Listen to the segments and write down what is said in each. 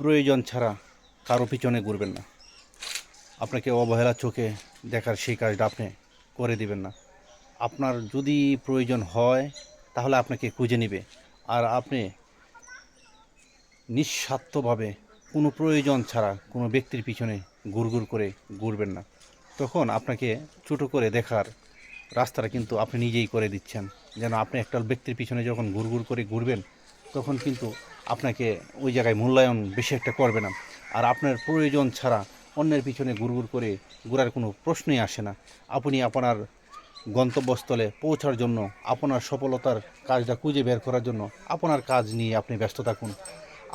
প্রয়োজন ছাড়া কারও পিছনে ঘুরবেন না। আপনাকে অবহেলা চোখে দেখার সেই কাজটা আপনি করে দিবেন না। আপনার যদি প্রয়োজন হয়, তাহলে আপনাকে খুঁজে নেবে। আর আপনি নিঃস্বার্থভাবে কোনো প্রয়োজন ছাড়া কোনো ব্যক্তির পিছনে গুড়গুড় করে ঘুরবেন না। তখন আপনাকে ছোটো করে দেখার রাস্তাটা কিন্তু আপনি নিজেই করে দিচ্ছেন। যেন আপনি একটা ব্যক্তির পিছনে যখন ঘুরঘুর করে ঘুরবেন তখন কিন্তু আপনাকে ওই জায়গায় মূল্যায়ন বেশি একটা করবে না। আর আপনার প্রয়োজন ছাড়া অন্যের পিছনে ঘুরঘুর করে ঘোরার কোনো প্রশ্নই আসে না। আপনি আপনার গন্তব্যস্থলে পৌঁছার জন্য, আপনার সফলতার কাজটা খুঁজে বের করার জন্য আপনার কাজ নিয়ে আপনি ব্যস্ত থাকুন।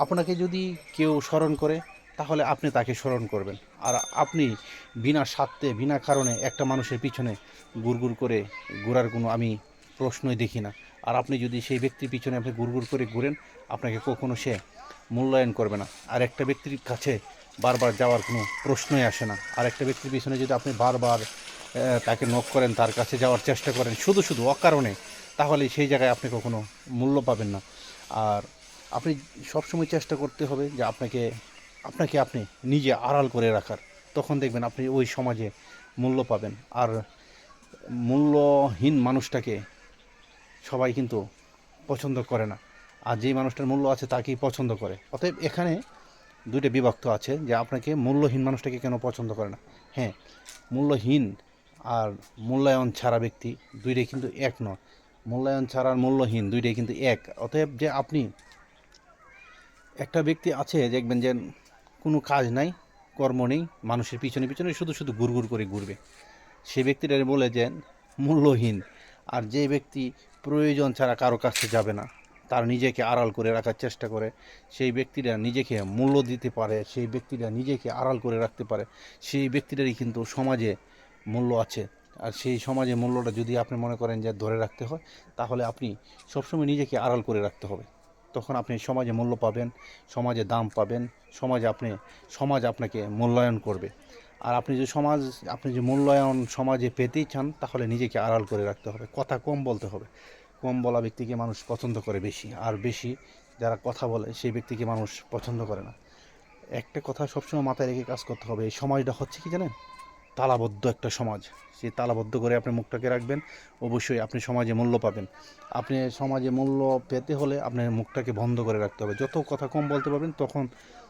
আপনাকে যদি কেউ স্মরণ করে, তাহলে আপনি তাকে স্মরণ করবেন। আর আপনি বিনা স্বার্থে, বিনা কারণে একটা মানুষের পিছনে গুড়গুড় করে ঘোরার কোনো আমি প্রশ্নই দেখি না। আর আপনি যদি সেই ব্যক্তির পিছনে আপনি গুড়গুড় করে ঘুরেন, আপনাকে কখনো সে মূল্যায়ন করবে না। আর একটা ব্যক্তির কাছে বারবার যাওয়ার কোনো প্রশ্নই আসে না। আর একটা ব্যক্তির পিছনে যদি আপনি বারবার তাকে নখ করেন, তার কাছে যাওয়ার চেষ্টা করেন, শুধু শুধু অকারণে, তাহলে সেই জায়গায় আপনি কখনো মূল্য পাবেন না। আর আপনি সবসময় চেষ্টা করতে হবে যে আপনাকে আপনাকে আপনি নিজে আড়াল করে রাখার। তখন দেখবেন আপনি ওই সমাজে মূল্য পাবেন। আর মূল্যহীন মানুষটাকে সবাই কিন্তু পছন্দ করে না। আর যেই মানুষটার মূল্য আছে তাকেই পছন্দ করে। অতএব এখানে দুইটা বিভক্ত আছে যে আপনাকে মূল্যহীন মানুষটাকে কেন পছন্দ করে না? হ্যাঁ মূল্যহীন আর মূল্যায়ন ছাড়া ব্যক্তি দুইটাই কিন্তু এক নয়। মূল্যায়ন ছাড়া আর মূল্যহীন দুইটাই কিন্তু এক। অতএব যে আপনি একটা ব্যক্তি আছে, দেখবেন যে কোনো কাজ নাই, কর্ম নেই, মানুষের পিছনে পিছনে শুধু শুধু ঘুরঘুর করে ঘুরবে। সে ব্যক্তিটা বলে যে মূল্যহীন। আর যে ব্যক্তি প্রয়োজন ছাড়া কারও কাছে যাবে না, তার নিজেকে আড়াল করে রাখার চেষ্টা করে, সেই ব্যক্তিরা নিজেকে মূল্য দিতে পারে, সেই ব্যক্তিরা নিজেকে আড়াল করে রাখতে পারে, সেই ব্যক্তিটারই কিন্তু সমাজে মূল্য আছে। আর সেই সমাজে মূল্যটা যদি আপনি মনে করেন যে ধরে রাখতে হয়, তাহলে আপনি সবসময় নিজেকে আড়াল করে রাখতে হবে। তখন আপনি সমাজে মূল্য পাবেন, সমাজে দাম পাবেন, সমাজে আপনি, সমাজ আপনাকে মূল্যায়ন করবে। আর আপনি যে সমাজ, আপনি যে মূল্যায়ন সমাজে পেতেই চান, তাহলে নিজেকে আড়াল করে রাখতে হবে। কথা কম বলতে হবে। কম বলা ব্যক্তিকে মানুষ পছন্দ করে বেশি। আর বেশি যারা কথা বলে, সেই ব্যক্তিকে মানুষ পছন্দ করে না। একটা কথা সবসময় মাথায় রেখে কাজ করতে হবে। এই সমাজটা হচ্ছে কি জানেন? তালাবদ্ধ একটা সমাজ। সেই তালাবদ্ধ করে আপনি মুখটাকে রাখবেন। অবশ্যই আপনি সমাজে মূল্য পাবেন। আপনি সমাজে মূল্য পেতে হলে আপনার মুখটাকে বন্ধ করে রাখতে হবে। যত কথা কম বলতে পারবেন, তখন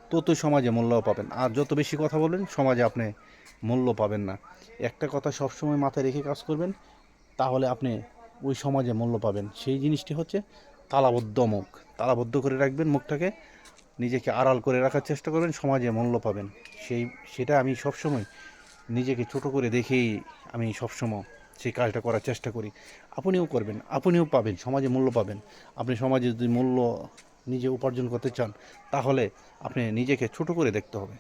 ততই সমাজে মূল্য পাবেন। আর যত বেশি কথা বলবেন, সমাজে আপনি মূল্য পাবেন না। একটা কথা সবসময় মাথায় রেখে কাজ করবেন, তাহলে আপনি ওই সমাজে মূল্য পাবেন। সেই জিনিসটি হচ্ছে তালাবদ্ধ মুখ। তালাবদ্ধ করে রাখবেন মুখটাকে, নিজেকে আড়াল করে রাখার চেষ্টা করবেন, সমাজে মূল্য পাবেন। সেই, সেটা আমি সবসময় নিজেকে ছোট করে দেখেই আমি সবসময় সেই কাজটা করার চেষ্টা করি। আপনিও করবেন, আপনিও পাবেন, সমাজে মূল্য পাবেন। আপনি সমাজে যদি মূল্য নিজে উপার্জন করতে চান তাহলে আপনি নিজেকে ছোট করে দেখতে হবে।